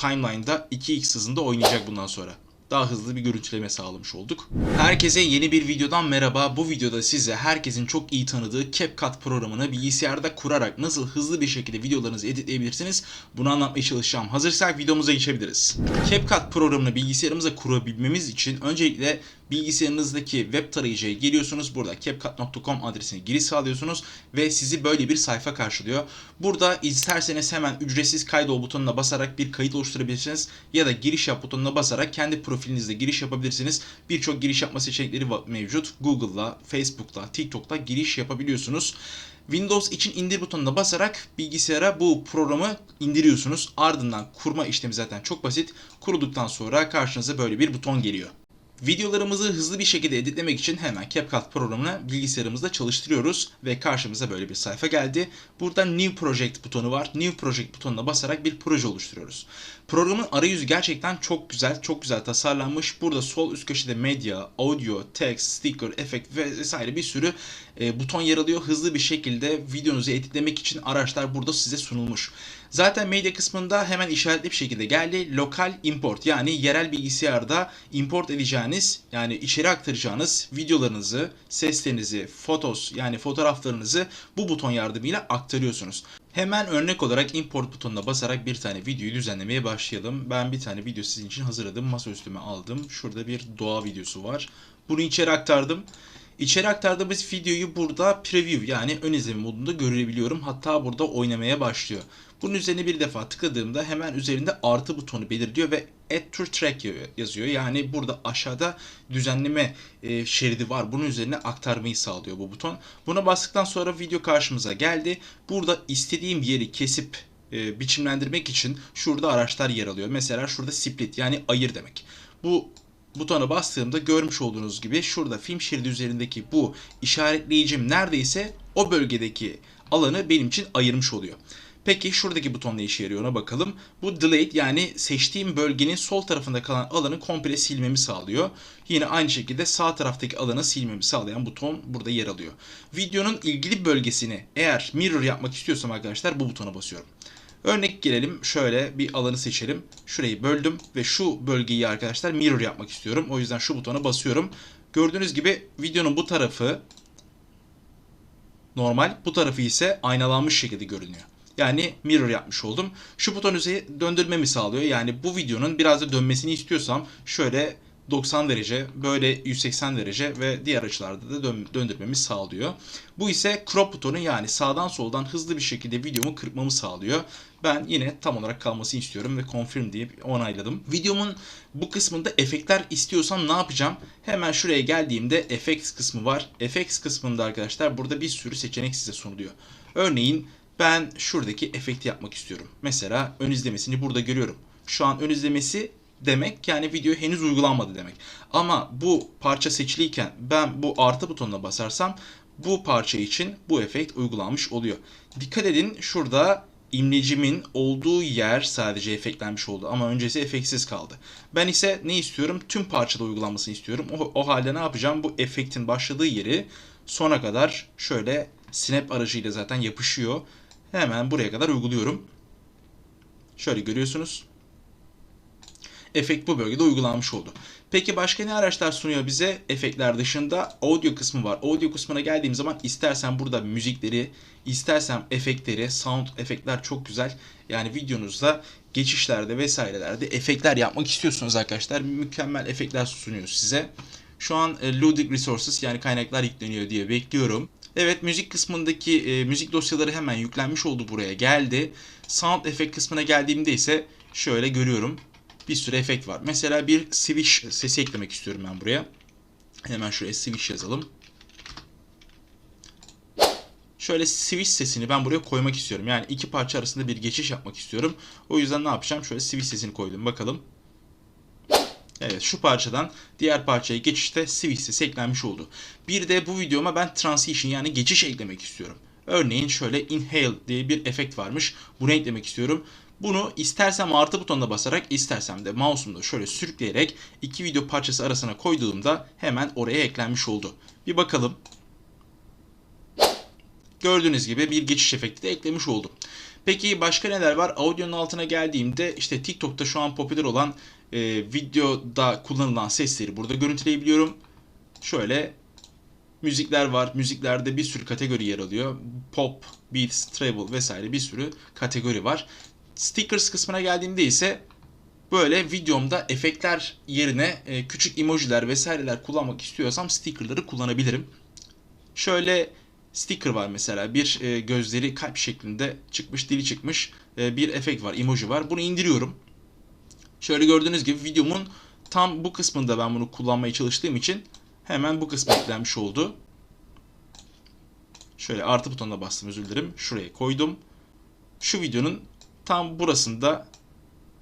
timeline'da 2x hızında oynayacak bundan sonra daha hızlı bir görüntüleme sağlamış olduk. Herkese yeni bir videodan merhaba. Bu videoda size herkesin çok iyi tanıdığı CapCut programını bilgisayarda kurarak nasıl hızlı bir şekilde videolarınızı editleyebilirsiniz bunu anlatmaya çalışacağım. Hazırsak videomuza geçebiliriz. CapCut programını bilgisayarımıza kurabilmemiz için öncelikle bilgisayarınızdaki web tarayıcıya geliyorsunuz. Burada CapCut.com adresine giriş sağlıyorsunuz ve sizi böyle bir sayfa karşılıyor. Burada isterseniz hemen ücretsiz kaydol butonuna basarak bir kayıt oluşturabilirsiniz ya da giriş yap butonuna basarak kendi profilinizde giriş yapabilirsiniz. Birçok giriş yapma seçenekleri mevcut. Google'la, Facebook'la, TikTok'ta giriş yapabiliyorsunuz. Windows için indir butonuna basarak bilgisayara bu programı indiriyorsunuz. Ardından kurma işlemi zaten çok basit. Kurulduktan sonra karşınıza böyle bir buton geliyor. Videolarımızı hızlı bir şekilde editlemek için hemen CapCut programını bilgisayarımızda çalıştırıyoruz ve karşımıza böyle bir sayfa geldi. Burada New Project butonu var. New Project butonuna basarak bir proje oluşturuyoruz. Programın arayüzü gerçekten çok güzel, çok güzel tasarlanmış. Burada sol üst köşede medya, audio, text, sticker, efekt vesaire bir sürü e, buton yer alıyor. Hızlı bir şekilde videonuzu editlemek için araçlar burada size sunulmuş. Zaten medya kısmında hemen işaretli bir şekilde geldi. Lokal import yani yerel bilgisayarda import edeceğiniz yani içeri aktaracağınız videolarınızı, seslerinizi, fotos yani fotoğraflarınızı bu buton yardımıyla aktarıyorsunuz. Hemen örnek olarak import butonuna basarak bir tane videoyu düzenlemeye başlayalım. Ben bir tane video sizin için hazırladım. Masa üstüme aldım. Şurada bir doğa videosu var. Bunu içeri aktardım. İçeri aktardığımız videoyu burada preview yani ön izleme modunda görebiliyorum. Hatta burada oynamaya başlıyor. Bunun üzerine bir defa tıkladığımda hemen üzerinde artı butonu belirtiyor ve Add to Track yazıyor. Yani burada aşağıda düzenleme e, şeridi var. Bunun üzerine aktarmayı sağlıyor bu buton. Buna bastıktan sonra video karşımıza geldi. Burada istediğim yeri kesip e, biçimlendirmek için şurada araçlar yer alıyor. Mesela şurada split yani ayır demek. Bu butona bastığımda görmüş olduğunuz gibi şurada film şeridi üzerindeki bu işaretleyicim neredeyse o bölgedeki alanı benim için ayırmış oluyor. Peki şuradaki buton ne işe yarıyor ona bakalım. Bu delete yani seçtiğim bölgenin sol tarafında kalan alanı komple silmemi sağlıyor. Yine aynı şekilde sağ taraftaki alanı silmemi sağlayan buton burada yer alıyor. Videonun ilgili bölgesini eğer mirror yapmak istiyorsam arkadaşlar bu butona basıyorum. Örnek gelelim şöyle bir alanı seçelim. Şurayı böldüm ve şu bölgeyi arkadaşlar mirror yapmak istiyorum. O yüzden şu butona basıyorum. Gördüğünüz gibi videonun bu tarafı normal, bu tarafı ise aynalanmış şekilde görünüyor. Yani mirror yapmış oldum. Şu buton üzeri döndürmemi sağlıyor. Yani bu videonun biraz da dönmesini istiyorsam şöyle 90 derece, böyle 180 derece ve diğer açılarda da dön- döndürmemi sağlıyor. Bu ise crop butonu yani sağdan soldan hızlı bir şekilde videomu kırpmamı sağlıyor. Ben yine tam olarak kalmasını istiyorum ve confirm deyip onayladım. Videomun bu kısmında efektler istiyorsam ne yapacağım? Hemen şuraya geldiğimde effects kısmı var. Effects kısmında arkadaşlar burada bir sürü seçenek size sunuluyor. Örneğin ben şuradaki efekti yapmak istiyorum. Mesela ön izlemesini burada görüyorum. Şu an ön izlemesi demek yani video henüz uygulanmadı demek. Ama bu parça seçiliyken ben bu artı butonuna basarsam bu parça için bu efekt uygulanmış oluyor. Dikkat edin şurada imlecimin olduğu yer sadece efektlenmiş oldu ama öncesi efektsiz kaldı. Ben ise ne istiyorum? Tüm parçada uygulanmasını istiyorum. O, o halde ne yapacağım? Bu efektin başladığı yeri sona kadar şöyle snap aracıyla zaten yapışıyor. Hemen buraya kadar uyguluyorum. Şöyle görüyorsunuz. Efekt bu bölgede uygulanmış oldu. Peki başka ne araçlar sunuyor bize? Efektler dışında audio kısmı var. Audio kısmına geldiğim zaman istersen burada müzikleri, istersem efektleri, sound efektler çok güzel. Yani videonuzda geçişlerde vesairelerde efektler yapmak istiyorsunuz arkadaşlar. Mükemmel efektler sunuyor size. Şu an e, loading resources yani kaynaklar yükleniyor diye bekliyorum. Evet müzik kısmındaki e, müzik dosyaları hemen yüklenmiş oldu buraya geldi. Sound efekt kısmına geldiğimde ise şöyle görüyorum. Bir sürü efekt var. Mesela bir swish sesi eklemek istiyorum ben buraya. Hemen şuraya swish yazalım. Şöyle swish sesini ben buraya koymak istiyorum. Yani iki parça arasında bir geçiş yapmak istiyorum. O yüzden ne yapacağım? Şöyle swish sesini koydum. Bakalım. Evet şu parçadan diğer parçaya geçişte switch sesi eklenmiş oldu. Bir de bu videoma ben transition yani geçiş eklemek istiyorum. Örneğin şöyle inhale diye bir efekt varmış. Bunu eklemek istiyorum. Bunu istersem artı butonuna basarak istersem de mouse'umda şöyle sürükleyerek iki video parçası arasına koyduğumda hemen oraya eklenmiş oldu. Bir bakalım. Gördüğünüz gibi bir geçiş efekti de eklemiş oldum. Peki başka neler var? Audio'nun altına geldiğimde işte TikTok'ta şu an popüler olan e, videoda kullanılan sesleri burada görüntüleyebiliyorum. Şöyle müzikler var. Müziklerde bir sürü kategori yer alıyor. Pop, beats, travel vesaire bir sürü kategori var. Stickers kısmına geldiğimde ise böyle videomda efektler yerine e, küçük emojiler vesaireler kullanmak istiyorsam stickerları kullanabilirim. Şöyle sticker var mesela. Bir e, gözleri kalp şeklinde çıkmış, dili çıkmış e, bir efekt var, emoji var. Bunu indiriyorum. Şöyle gördüğünüz gibi videomun tam bu kısmında ben bunu kullanmaya çalıştığım için hemen bu kısma eklenmiş oldu. Şöyle artı butonuna bastım özür dilerim. Şuraya koydum. Şu videonun tam burasında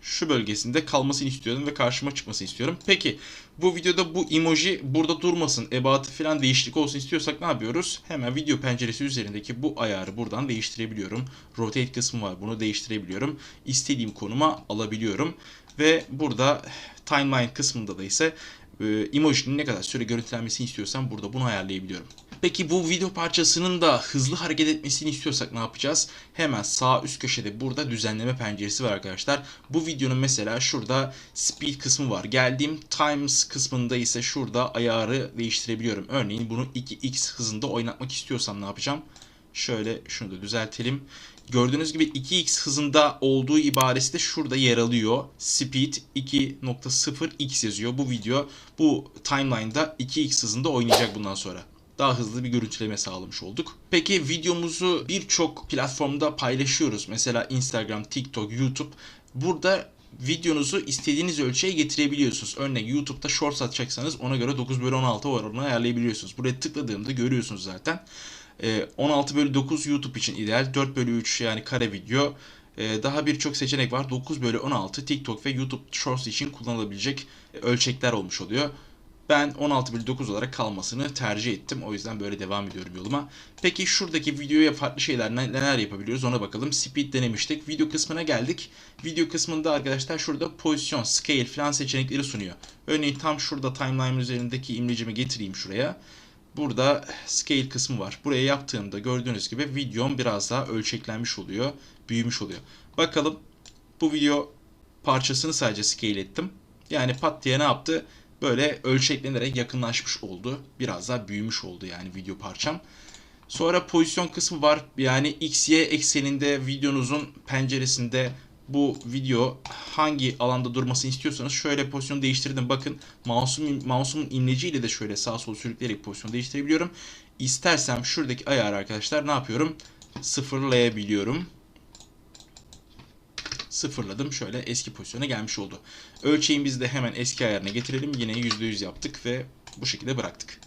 şu bölgesinde kalmasını istiyorum ve karşıma çıkmasını istiyorum. Peki bu videoda bu emoji burada durmasın, ebatı falan değişiklik olsun istiyorsak ne yapıyoruz? Hemen video penceresi üzerindeki bu ayarı buradan değiştirebiliyorum. Rotate kısmı var bunu değiştirebiliyorum. İstediğim konuma alabiliyorum. Ve burada timeline kısmında da ise emojinin ne kadar süre görüntülenmesini istiyorsam burada bunu ayarlayabiliyorum. Peki bu video parçasının da hızlı hareket etmesini istiyorsak ne yapacağız? Hemen sağ üst köşede burada düzenleme penceresi var arkadaşlar. Bu videonun mesela şurada speed kısmı var. Geldiğim times kısmında ise şurada ayarı değiştirebiliyorum. Örneğin bunu 2x hızında oynatmak istiyorsam ne yapacağım? Şöyle şunu da düzeltelim. Gördüğünüz gibi 2x hızında olduğu ibaresi de şurada yer alıyor. Speed 2.0x yazıyor. Bu video bu timeline'da 2x hızında oynayacak bundan sonra daha hızlı bir görüntüleme sağlamış olduk. Peki videomuzu birçok platformda paylaşıyoruz. Mesela Instagram, TikTok, YouTube. Burada videonuzu istediğiniz ölçüye getirebiliyorsunuz. Örneğin YouTube'da Shorts atacaksanız ona göre 9 bölü 16 oranını ayarlayabiliyorsunuz. Buraya tıkladığımda görüyorsunuz zaten. 16 bölü 9 YouTube için ideal. 4 bölü 3 yani kare video. Daha birçok seçenek var. 9 bölü 16 TikTok ve YouTube Shorts için kullanılabilecek ölçekler olmuş oluyor. Ben 16 bölü 9 olarak kalmasını tercih ettim. O yüzden böyle devam ediyorum yoluma. Peki şuradaki videoya farklı şeyler neler yapabiliyoruz ona bakalım. Speed denemiştik. Video kısmına geldik. Video kısmında arkadaşlar şurada pozisyon, scale falan seçenekleri sunuyor. Örneğin tam şurada timeline üzerindeki imlecimi getireyim şuraya. Burada scale kısmı var. Buraya yaptığımda gördüğünüz gibi videom biraz daha ölçeklenmiş oluyor. Büyümüş oluyor. Bakalım bu video parçasını sadece scale ettim. Yani pat diye ne yaptı? böyle ölçeklenerek yakınlaşmış oldu. Biraz daha büyümüş oldu yani video parçam. Sonra pozisyon kısmı var. Yani x, y ekseninde videonuzun penceresinde bu video hangi alanda durmasını istiyorsanız şöyle pozisyon değiştirdim. Bakın mouse'um, mouse'umun imleciyle de şöyle sağ sol sürükleyerek pozisyon değiştirebiliyorum. İstersem şuradaki ayarı arkadaşlar ne yapıyorum? Sıfırlayabiliyorum sıfırladım. Şöyle eski pozisyona gelmiş oldu. Ölçeğimizi de hemen eski ayarına getirelim. Yine %100 yaptık ve bu şekilde bıraktık.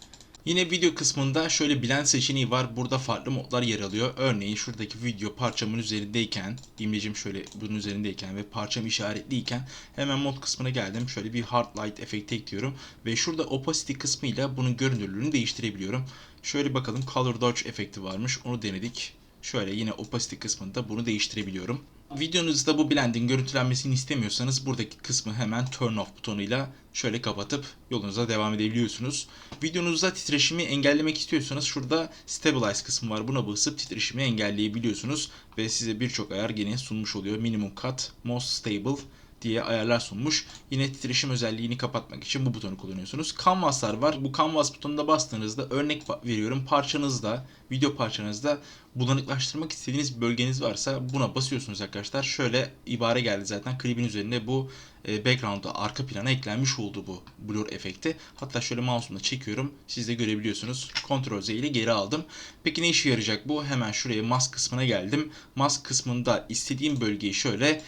Yine video kısmında şöyle blend seçeneği var. Burada farklı modlar yer alıyor. Örneğin şuradaki video parçamın üzerindeyken, imlecim şöyle bunun üzerindeyken ve parçam işaretliyken hemen mod kısmına geldim. Şöyle bir hard light efekti ekliyorum. Ve şurada opacity kısmıyla bunun görünürlüğünü değiştirebiliyorum. Şöyle bakalım color dodge efekti varmış. Onu denedik. Şöyle yine opacity kısmında bunu değiştirebiliyorum. Videonuzda bu blendin görüntülenmesini istemiyorsanız buradaki kısmı hemen turn off butonuyla şöyle kapatıp yolunuza devam edebiliyorsunuz. Videonuzda titreşimi engellemek istiyorsanız şurada stabilize kısmı var. Buna basıp titreşimi engelleyebiliyorsunuz ve size birçok ayar gene sunmuş oluyor. Minimum cut, most stable, diye ayarlar sunmuş. Yine titreşim özelliğini kapatmak için bu butonu kullanıyorsunuz. Canvas'lar var. Bu Canvas butonuna bastığınızda örnek veriyorum parçanızda, video parçanızda bulanıklaştırmak istediğiniz bölgeniz varsa buna basıyorsunuz arkadaşlar. Şöyle ibare geldi zaten klibin üzerinde bu e, background'a arka plana eklenmiş oldu bu blur efekti. Hatta şöyle mouse'umla çekiyorum. Siz de görebiliyorsunuz. Ctrl Z ile geri aldım. Peki ne işe yarayacak bu? Hemen şuraya mask kısmına geldim. Mask kısmında istediğim bölgeyi şöyle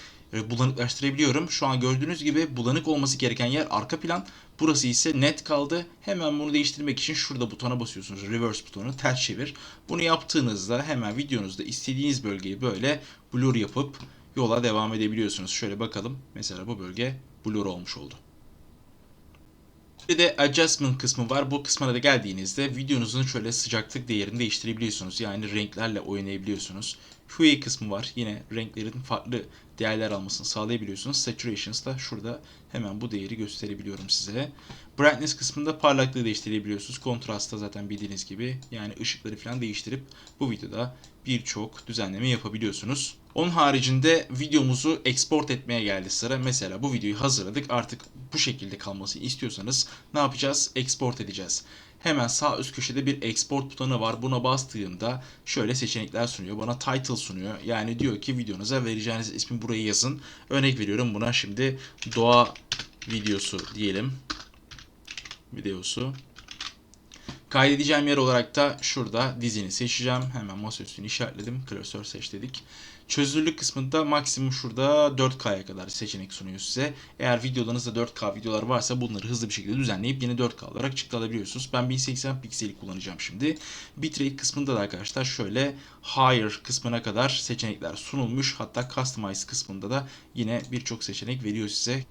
bulanıklaştırabiliyorum. Şu an gördüğünüz gibi bulanık olması gereken yer arka plan. Burası ise net kaldı. Hemen bunu değiştirmek için şurada butona basıyorsunuz. Reverse butonu ters çevir. Bunu yaptığınızda hemen videonuzda istediğiniz bölgeyi böyle blur yapıp yola devam edebiliyorsunuz. Şöyle bakalım. Mesela bu bölge blur olmuş oldu. Bir de adjustment kısmı var. Bu kısmına da geldiğinizde videonuzun şöyle sıcaklık değerini değiştirebiliyorsunuz. Yani renklerle oynayabiliyorsunuz. Hue kısmı var. Yine renklerin farklı değerler almasını sağlayabiliyorsunuz. Saturations da şurada hemen bu değeri gösterebiliyorum size. Brightness kısmında parlaklığı değiştirebiliyorsunuz. Kontrastta zaten bildiğiniz gibi yani ışıkları falan değiştirip bu videoda birçok düzenleme yapabiliyorsunuz. Onun haricinde videomuzu export etmeye geldi sıra. Mesela bu videoyu hazırladık. Artık bu şekilde kalmasını istiyorsanız ne yapacağız? Export edeceğiz. Hemen sağ üst köşede bir export butonu var. Buna bastığımda şöyle seçenekler sunuyor. Bana title sunuyor. Yani diyor ki videonuza vereceğiniz ismi buraya yazın. Örnek veriyorum buna şimdi doğa videosu diyelim. Videosu. Kaydedeceğim yer olarak da şurada dizini seçeceğim. Hemen masaüstünü işaretledim. Klasör seç dedik. Çözünürlük kısmında maksimum şurada 4K'ya kadar seçenek sunuyor size. Eğer videolarınızda 4K videolar varsa bunları hızlı bir şekilde düzenleyip yine 4K olarak çıktı alabiliyorsunuz. Ben 1080 pikseli kullanacağım şimdi. Bitrate kısmında da arkadaşlar şöyle higher kısmına kadar seçenekler sunulmuş. Hatta customize kısmında da yine birçok seçenek veriyor size.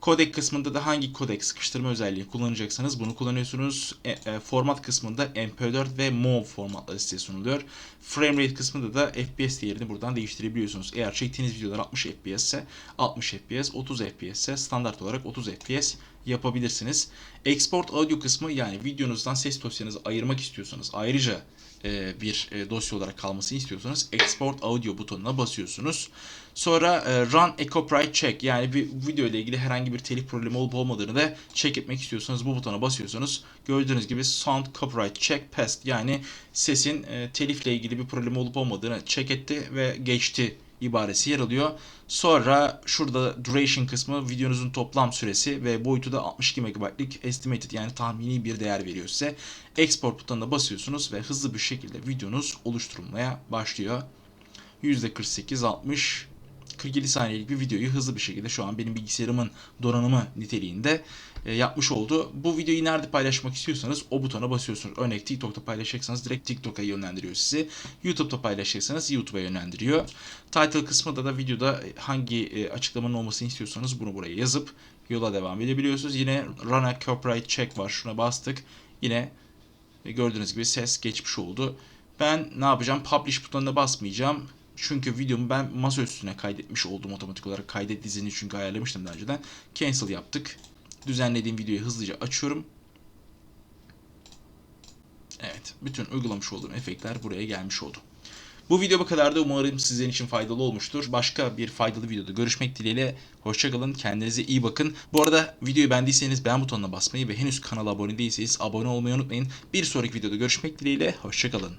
Kodek kısmında da hangi kodek sıkıştırma özelliği kullanacaksanız bunu kullanıyorsunuz. E, e, format kısmında MP4 ve MOV formatları size sunuluyor. Frame rate kısmında da FPS değerini buradan değiştirebiliyorsunuz. Eğer çektiğiniz videolar 60 FPS ise 60 FPS, 30 FPS ise standart olarak 30 FPS yapabilirsiniz. Export audio kısmı yani videonuzdan ses dosyanızı ayırmak istiyorsanız ayrıca e, bir e, dosya olarak kalmasını istiyorsanız Export Audio butonuna basıyorsunuz. Sonra e, Run a Copyright Check yani bir video ile ilgili herhangi bir telif problemi olup olmadığını da check etmek istiyorsanız bu butona basıyorsunuz. Gördüğünüz gibi Sound Copyright Check Passed yani sesin e, telifle ilgili bir problem olup olmadığını check etti ve geçti ibaresi yer alıyor. Sonra şurada duration kısmı videonuzun toplam süresi ve boyutu da 62 MB'lik estimated yani tahmini bir değer veriyor size. Export butonuna basıyorsunuz ve hızlı bir şekilde videonuz oluşturulmaya başlıyor. %48 60 47 saniyelik bir videoyu hızlı bir şekilde şu an benim bilgisayarımın donanımı niteliğinde yapmış oldu. Bu videoyu nerede paylaşmak istiyorsanız o butona basıyorsunuz. Örnek TikTok'ta paylaşacaksanız direkt TikTok'a yönlendiriyor sizi. YouTube'da paylaşacaksanız YouTube'a yönlendiriyor. Title kısmında da videoda hangi e, açıklamanın olmasını istiyorsanız bunu buraya yazıp yola devam edebiliyorsunuz. Yine Run a Copyright Check var. Şuna bastık. Yine e, gördüğünüz gibi ses geçmiş oldu. Ben ne yapacağım? Publish butonuna basmayacağım. Çünkü videomu ben masa üstüne kaydetmiş oldum otomatik olarak. Kaydet dizini çünkü ayarlamıştım daha önceden. Cancel yaptık. Düzenlediğim videoyu hızlıca açıyorum. Evet. Bütün uygulamış olduğum efektler buraya gelmiş oldu. Bu video bu kadardı. Umarım sizin için faydalı olmuştur. Başka bir faydalı videoda görüşmek dileğiyle. Hoşçakalın. Kendinize iyi bakın. Bu arada videoyu beğendiyseniz beğen butonuna basmayı ve henüz kanala abone değilseniz abone olmayı unutmayın. Bir sonraki videoda görüşmek dileğiyle. Hoşçakalın.